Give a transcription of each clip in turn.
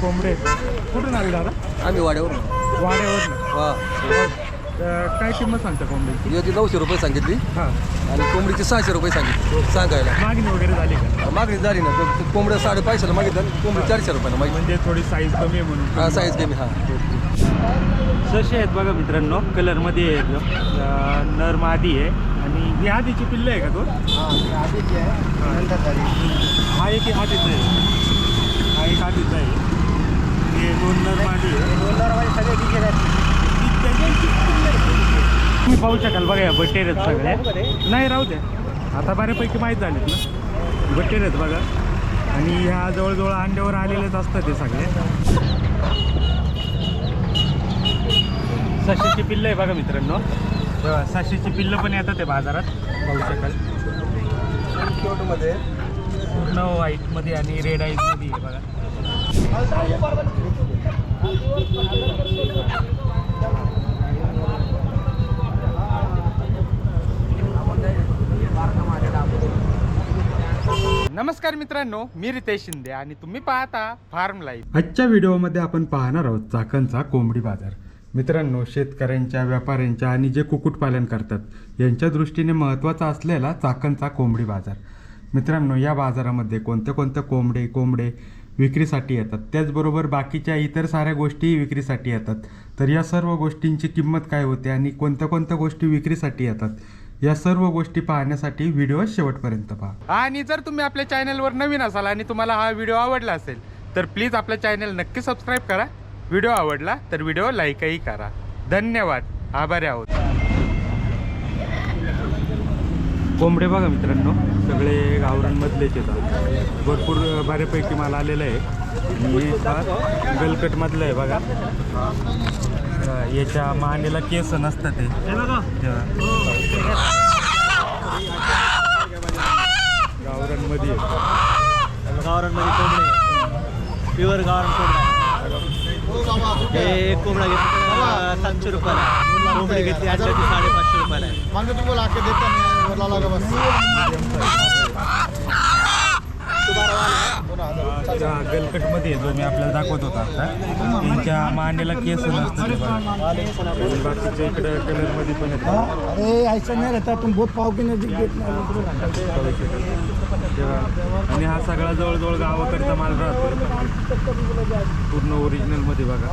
कोंबडे कुठून आले दादा? आम्ही वाड्यावरून. वाड्यावर हा. काय किंमत सांगता कोंबडीची? ती नऊशे रुपये सांगितली. हां. आणि कोंबडीची सहाशे रुपये सांगितली. सांगायला. मागणी वगैरे झाली का? मागणी झाली ना. तो कोंबड्या साडे पाचशेला मागितलं कोंबडी चारशे रुपयाला मागितलं. म्हणजे थोडी साईज कमी आहे हा म्हणून साईज कमी हा. ससे आहेत बघा मित्रांनो कलरमध्ये आहे नर मादी आहे. आणि ही आधीची पिल्ल आहे का तो हा एक आधीचा आहे. हा एक आधीचा आहे. हे दोन सगळे मादी आहे तुम्ही पाहू शकाल बघा या बटेर आहेत सगळे. नाही राहू द्या. आता बऱ्यापैकी माहीत झालेत ना. बटेर आहेत बघा. आणि ह्या जवळजवळ अंड्यावर आलेलेच असतात ते सगळे. सशीची पिल्लं आहे बघा मित्रांनो. तेव्हा पिल्लं पण येतात ते बाजारात. पाहू शकाल. पूर्ण व्हाईटमध्ये आणि रेड आईजमध्ये आहे बघा. नमस्कार मित्रांनो मी रितेश शिंदे आणि तुम्ही पाहता फार्म लाईफ आजच्या व्हिडिओमध्ये आपण पाहणार आहोत चाकणचा कोंबडी बाजार. मित्रांनो शेतकऱ्यांच्या व्यापाऱ्यांच्या आणि जे कुक्कुटपालन करतात यांच्या दृष्टीने महत्त्वाचा असलेला चाकणचा कोंबडी बाजार. मित्रांनो या बाजारामध्ये कोणते कोणते कोंबडे कोंबडे विक्रीसाठी येतात. त्याचबरोबर बाकीच्या इतर साऱ्या गोष्टीही विक्रीसाठी येतात. तर या सर्व गोष्टींची किंमत काय होते आणि कोणत्या कोणत्या गोष्टी विक्रीसाठी येतात या सर्व गोष्टी पाहण्यासाठी व्हिडिओ शेवटपर्यंत पहा. आणि जर तुम्ही आपल्या चॅनलवर नवीन असाल आणि तुम्हाला हा व्हिडिओ आवडला असेल तर प्लीज आपल्या चॅनल नक्की सबस्क्राईब करा. व्हिडिओ आवडला तर व्हिडिओ लाईकही करा. धन्यवाद. आभारी आहोत. कोंबडे बघा मित्रांनो सगळे गावरांमधलेच येतात. भरपूर बऱ्यापैकी माल आलेला आहे. आणि हा गलकटमधलं आहे बघा. याच्या मानेला केस नसतात ते. गावरांमध्ये आहे. गावरानमध्ये कोंबडे प्युअर गावरान कोंबडा हे एक कोंबडा घेतला सातशे रुपयाला. कोंबडी घेतली अंड्याची साडेपाचशे रुपयाला आहे. मांगे तुम्हाला आके देता नहीं बोला लगा बस. गलकटमध्ये जो मी आपल्याला दाखवत होता आता त्यांच्या केस बाकीच्या इकडे कलरमध्ये पण येतात अरे ऐसा नहीं रहता बहुत पाव के आणि हा सगळा जवळजवळ गावाकडचा माल राहतो. पूर्ण ओरिजिनलमध्ये बघा.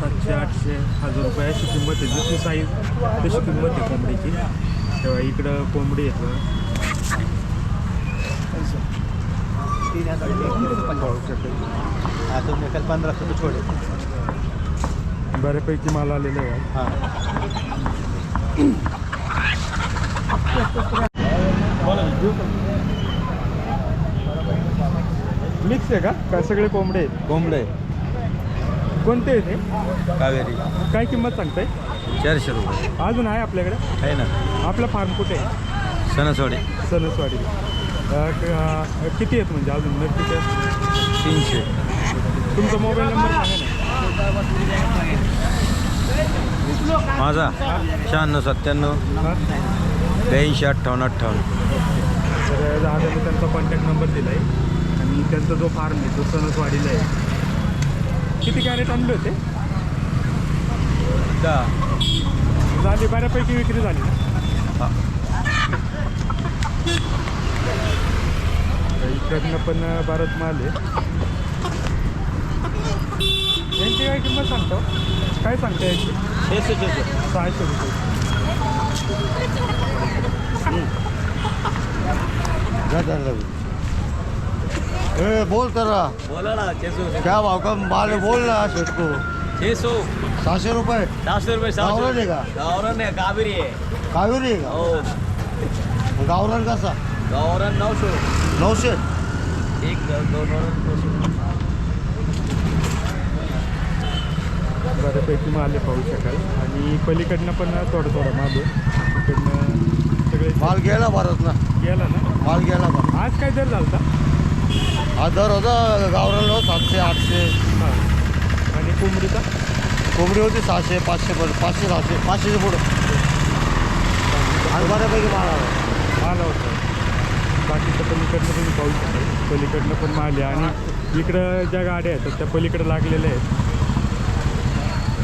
सातशे आठशे हजार रुपये. अशी किंमत आहे. जशी साईज तशी किंमत आहे कोंबडीची. तेव्हा इकडं कोंबडी येतं तीन हजार पंधरा छोड़े बऱ्यापैकी माल आलेले आहे. हां. मिक्स आहे का? का सगळे कोंबडे? आहेत कोंबडे. कोणते आहेत हे? कावेरी. काय किंमत सांगताय? चारशे रुपये. अजून आहे आपल्याकडे? आहे ना. आपला फार्म कुठे आहे? सणसवाडी. अ, किती आहेत म्हणजे अजून नक्की तीनशे. तुमचा मोबाईल नंबर सांगा ना? माझा? शहाण्णव सत्त्याण्णव. हा? ब्याऐंशी अठ्ठावन्न अठ्ठावन्न. तर दादाने त्यांचा कॉन्टॅक्ट नंबर दिला आहे आणि त्यांचा जो फार्म आहे तो सणसवाडीला आहे. किती कॅरेट आणले होते? झाली बऱ्यापैकी विक्री झाली. इकडनं पण बराच माल आहे. यांची काय किंमत सांगतो? काय सांगता याची? छेशे सहाशे रुपये. ए बोल तेरा बोला ना छे सौ क्या भाव का माल है? बोल ना शेठ को छे सौ सहाशे रुपये. सहाशे रुपये गावरान आहे का? गावरान आहे कावेरी आहे कावेरी आहे हो का? गावरान कसा? गावरान नऊशे. नऊशे? एक दोन नऊशे. बऱ्यापैकी माल पाहू शकाल. आणि पलीकडनं पण थोडं थोडं माल आहे. सगळे माल गेला भारत ना गेला ना? माल गेला भारत. आज काय दर झालता? हा दर होता गावरान हो सातशे आठशे. हां आणि कोंबडीचा कोंबडी होती सहाशे पाचशे पर्यंत पाचशे सहाशे पाचशेचे पुढं. आणि बऱ्यापैकी माल आला. होता. बाकीचं पलीकडनं तुम्ही पाहू शकाल पलीकडनं पण माल आहे. आणि इकडं ज्या गाड्या आहेत त्या पलीकडे लागलेल्या आहेत.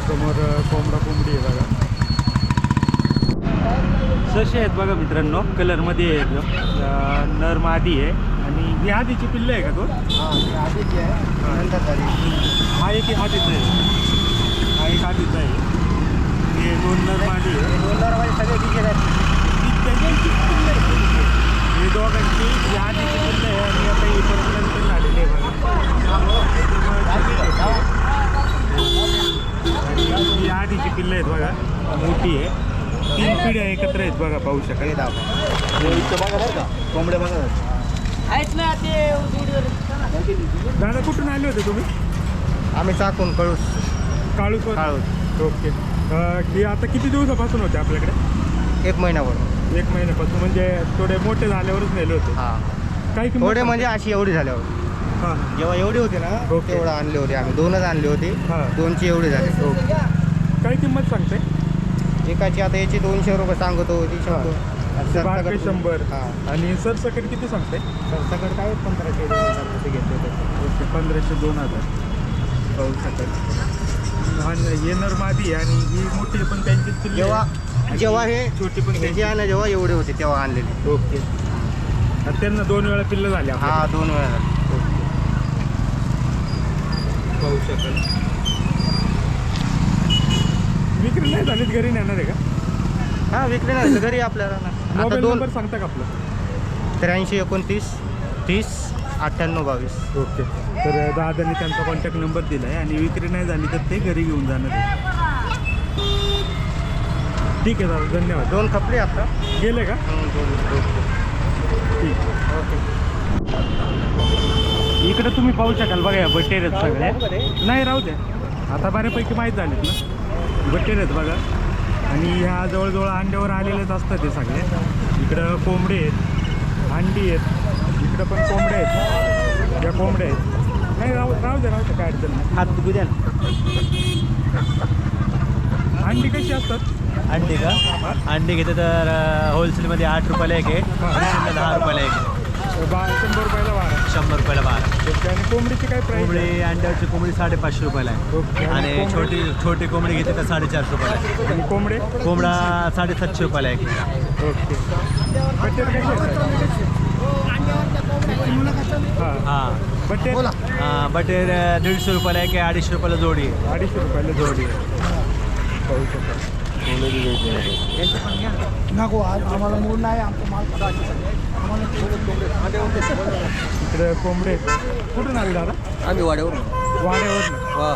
समोर कोंबडा कोंबडी आहे बघा. ससे आहेत बघा मित्रांनो. कलरमध्ये आहे एकदम नर मादी आहे. आणि ही आधीची पिल्लं आहे का तो? हा एक आधीचा आहे. हा एक आधीचा आहे. हे दोन नर मादी आहे हे दोघांची ही आधीची पिल्लं आहे आणि आता ही परत नंतर झालेली आहे बघा. ही आधीची पिल्लं आहेत बघा. मोठी आहे. तीन पिढ्या एकत्र आहेत बघा पाहू शकाल. कोंबड्या बघा दादा कुठून आले होते तुम्ही? आम्ही चाकून कळूस. काळूस काळूस. ओके. ही आता किती दिवसापासून होते आपल्याकडे? एक महिन्यावर एक महिन्यापासून म्हणजे थोडे मोठे झाल्यावरच नेले होते. हा. किंमत थोडे सांगते? म्हणजे अशी एवढी झाल्यावर. हां. जेव्हा एवढी होती ना ओके. तेवढं आणले होते आम्ही. दोनच आणले होते. हा. दोनची एवढी झाली. काय किंमत सांगते एकाची आता याची दोनशे रुपये सांगतो ती शंभर ते बारके शंभर. हा. आणि सरसकट किती सांगते सरसकट काय? पंधराशे ते घेतले होते. ओके पंधराशे दोन हजार. पाहू शकाल आणि हे आणि ही मोठी पण त्यांची जेव्हा जेव्हा हे छोटी पण त्यांची आहे ना जेव्हा एवढे होते तेव्हा आणलेले. ओके. त्यांना दोन वेळा पिल्लं झाले आपल्याला. हा दोन वेळा पाहू शकाल. विक्री नाही झालीच घरी नेणार आहे का? हा विकले ना घरी आपल्याला मोबाईल दोन नंबर सांगता का आपला? त्र्याऐंशी एकोणतीस तीस अठ्ठ्याण्णव बावीस. ओके. तर दादाने त्यांचा कॉन्टॅक्ट नंबर दिला आहे आणि विक्री नाही झाली तर ते घरी घेऊन जाणार आहे ठीक आहे दादा धन्यवाद. दोन खपले आता. गेले का? ठीक. इकडे तुम्ही पाहू शकाल बघा या बटेर आहेत सगळ्या. नाही राहू द्या. आता बऱ्यापैकी माहीत झालेत ना. बटेर आहेत बघा. आणि ह्या जवळजवळ अंड्यावर आलेलेच असतात ते सगळे. इकडं कोंबडे आहेत अंडी आहेत इकडं पण कोंबडे आहेत. या कोंबड्या आहेत. नाही राहू राहू द्या राहू द्या काय अडचण नाही. हात दुखू द्या ना. अंडी कशी असतात? अंडी का? अंडी घेते तर होलसेलमध्ये आठ रुपयाला एक आहे. दहा रुपयाला एक आहे. बा शंभर रुपयाला बारा शंभर रुपयाला बारा ओके आणि कोंबडीची काय प्राईस कोंबडी अंड्याची कोंबडी साडेपाचशे रुपयाला ओके. आहे आणि आणि कोंबडी? छोटी छोटी कोंबडी घेते तर साडेचारशे रुपयाला आहे. आणि कोंबडे? कोंबडा साडेसातशे रुपयाला एक ओके. बटेर असतात हां. हां. बटेर? हां बटेर अं, दीडशे रुपयाला आहे अडीचशे रुपयाला जोडी आहे. अडीचशे रुपयाला जोडी आहे. पाहू शकाल इकडे कोंबडे. कुठून आले दादा? आम्ही वाड्यावर वाड्यावर हा.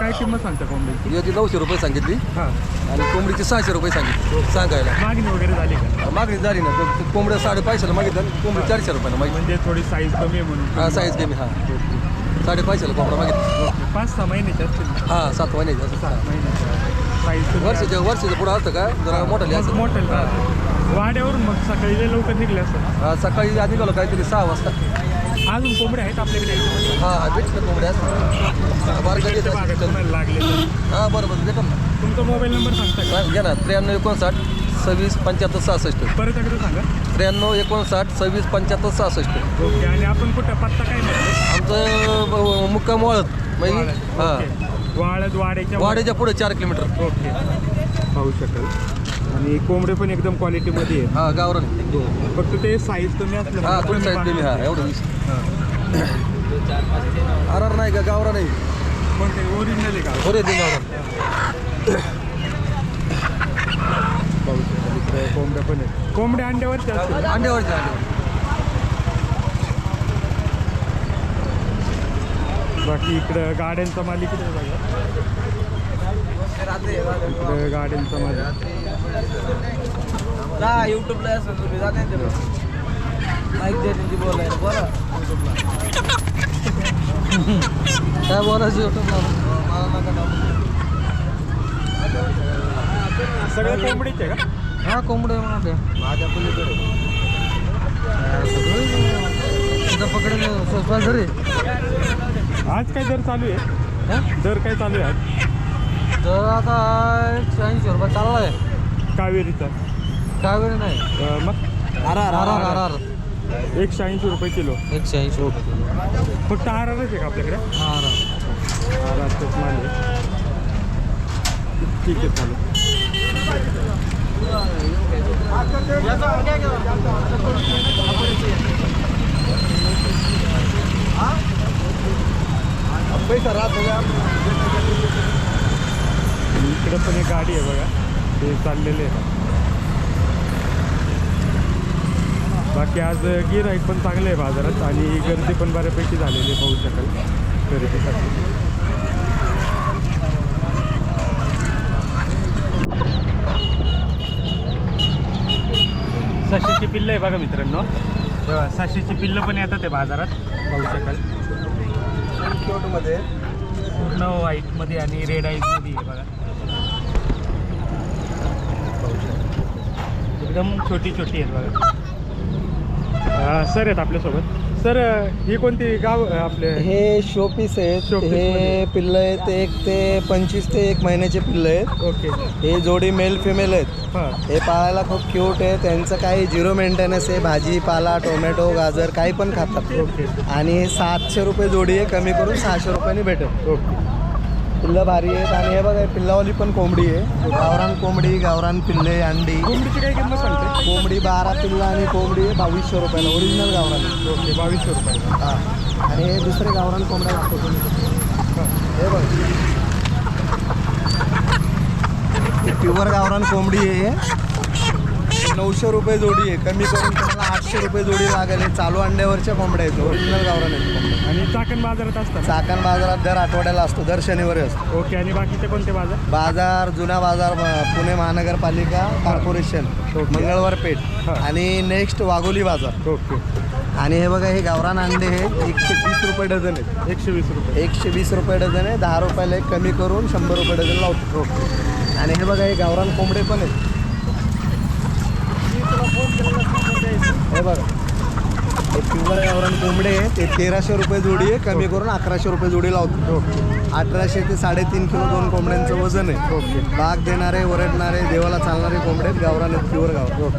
काय किंमत सांगता कोंबडीची? याची नऊशे रुपये सांगितली. हां. आणि कोंबडीची सहाशे रुपये सांगितली सांगायला. मागणी वगैरे झाली का? मागणी झाली ना. तर कोंबड्या साडेपाचशेला मागितलं कोंबडी चारशे रुपयाला मागितली. म्हणजे थोडी साईज कमी आहे म्हणून. हा साईज कमी हा. साडेपाचशेला कोंबडा मागितली. पाच सहा महिन्याचे असतील? हा सात महिन्याची सात असं महिन्याच्या वर्षाच्या वर्षाच्या पुढं असतं का? जरा मोठाली असं मोठं वाड्यावरून मग सकाळी लय लवकर निघले असतं हा, सकाळी आधी निघालो काहीतरी सहा वाजता. अजून कोंबडे आहेत आपल्याकडे? हा हा भेटलं कोंबड्या. असतात भागात लागले तर. हा बरोबर देतात ना. तुमचा मोबाईल नंबर सांगता का? सांग, घ्या ना. त्र्याण्णव एकोणसाठ सव्वीस पंच्याहत्तर सहासष्ट. परत एकदा सांगा. त्र्याण्णव एकोणसाठ सव्वीस पंच्याहत्तर सहासष्ट. ओके आणि आपण कुठं पत्ता काय म्हणतो? आमचं ब- मुक्काम वाळत. म्हणजे हा. वाळद वाड्याच्या वाड्याच्या पुढे चार किलोमीटर. ओके. पाहू शकाल. आणि कोंबडे पण एकदम क्वालिटीमध्ये आहेत. हा गावरण फक्त ते साईज कमी असलं हा फुल साईज कमी हा एवढं वीस आर आर नाही का गावरा नाही पण ते ओरिजिनल आहे का? बरे ते गावरा पाहू शकाल इकडे कोंबड्या पण आहेत. कोंबड्या अंड्यावरच्या असतील. अंड्यावरचे अंड्यावर बाकी इकडं गाड्यांचा मालिक इकडे बघा. इकडं गाड्यांचा मालिक. युट्यूबला असं तुम्ही जाते माईक द्यायची बोलायला बोला. काय बोलायचं युट्यूबला सगळं कोंबडीच आहे का? हा कोंबडे म्हणते माझ्या पलीकडे. पकडे स्वस्तात धरे आज काय दर चालू आहे? दर काय चालू आहे आज? तर आता एकशे ऐंशी रुपये चालला आहे कावेरीचा. कावेरी नाही. अं, मग? आर आर आर आर आर एकशे ऐंशी रुपये किलो. एकशे ऐंशी रुपये फक्त आर आरच आहे का आपल्याकडे? हा आर आरच माल आहे. ठीक आहे चालेल. पैसा राहत इकडं पण एक गाडी आहे बघा. ते चाललेले आहे बाकी आज गिराईक पण चांगलं आहे बाजारात आणि गर्दी पण बऱ्यापैकी झालेली आहे पाहू शकाल खरेदीसाठी. सशीची पिल्लं आहे बघा मित्रांनो. तेव्हा सशीची पिल्लं पण येतात आहे बाजारात पाहू शकाल मध्ये पूर्ण व्हाईटमध्ये आणि रेड आईजमध्ये आहे बघा. एकदम छोटी छोटी आहेत बघा. सर आहेत आपल्यासोबत. सर ही कोणती गाव आपले? हे शोपीस आहेत. Showpiece हे. पिल्लं आहेत एक ते पंचवीस ते एक महिन्याचे पिल्लं आहेत. ओके. हे जोडी मेल फिमेल आहेत. हां. हे पाळायला खूप क्यूट आहे. त्यांचं काही झिरो मेंटेनन्स आहे. भाजीपाला टोमॅटो गाजर काही पण खातात. ओके. आणि सातशे रुपये जोडी आहे. कमी करून सहाशे रुपयांनी भेटेल. ओके. पिल्लं भारी आहेत आणि हे बघा पिल्लावाली पण कोंबडी आहे. गावरान कोंबडी गावरान पिल्ले अंडी. कोंबडीची काय किंमत सांगते? कोंबडी बारा पिल्ला आणि कोंबडी बावीसशे रुपयाला. ओरिजिनल गावरान. ओके बावीसशे रुपये हा. आणि हे दुसरे गावरान कोंबड्या दाखवतो. हे बघ. प्युअर गावरान कोंबडी आहे नऊशे रुपये जोडी आहे. कमी करून तुम्हाला आठशे रुपये जोडी लागेल. चालू अंड्यावरच्या कोंबड्या आहेत. ओरिजिनल गावरान आहेत. कोंबड्या आणि चाकण बाजारात असतात चाकण बाजारात दर आठवड्याला असतो दर शनिवारी असतो. ओके आणि बाकीचे कोणते बाजार? बाजार जुना बाजार पुणे महानगरपालिका कॉर्पोरेशन मंगळवार पेठ. आणि नेक्स्ट वाघोली बाजार. ओके. आणि हे बघा हे गावरान अंडे हे एकशे तीस रुपये डझन आहेत. एकशे वीस रुपये. एकशे वीस रुपये डझन आहे दहा रुपयाला एक कमी करून शंभर रुपये डझन लावतो. आणि हे बघा हे गावरान कोंबडे पण आहेत. हे बघा. हे गावरान कोंबडे आहे. ते तेराशे रुपये जोडी आहे. कमी करून अकराशे रुपये जोडी लावतो. अठराशे ते साडेतीन किलो दोन कोंबड्यांचं वजन आहे. ओके बाग देणारे वरडणारे देवाला चालणारे कोंबडे आहेत. गावरान आहेत प्युअर गावरान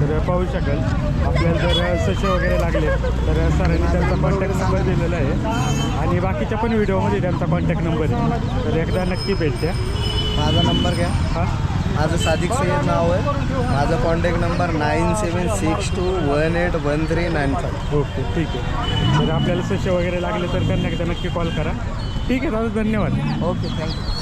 तर पाहू शकाल. आपल्याला जर सशे वगैरे लागले तर सरांनी त्यांचा कॉन्टॅक्ट नंबर दिलेला आहे. आणि बाकीच्या पण व्हिडिओमध्ये त्यांचा कॉन्टॅक्ट नंबर आहे. तर एकदा नक्की भेट द्या. माझा नंबर घ्या. हां? माझं सादिक सय्यद नाव आहे. माझा contact number nine seven six two one eight one three nine five okay ठीक आहे. तर आपल्याला सशे वगैरे लागले तर त्यांना एकदा नक्की कॉल करा. ठीक आहे दादा धन्यवाद. Okay thank you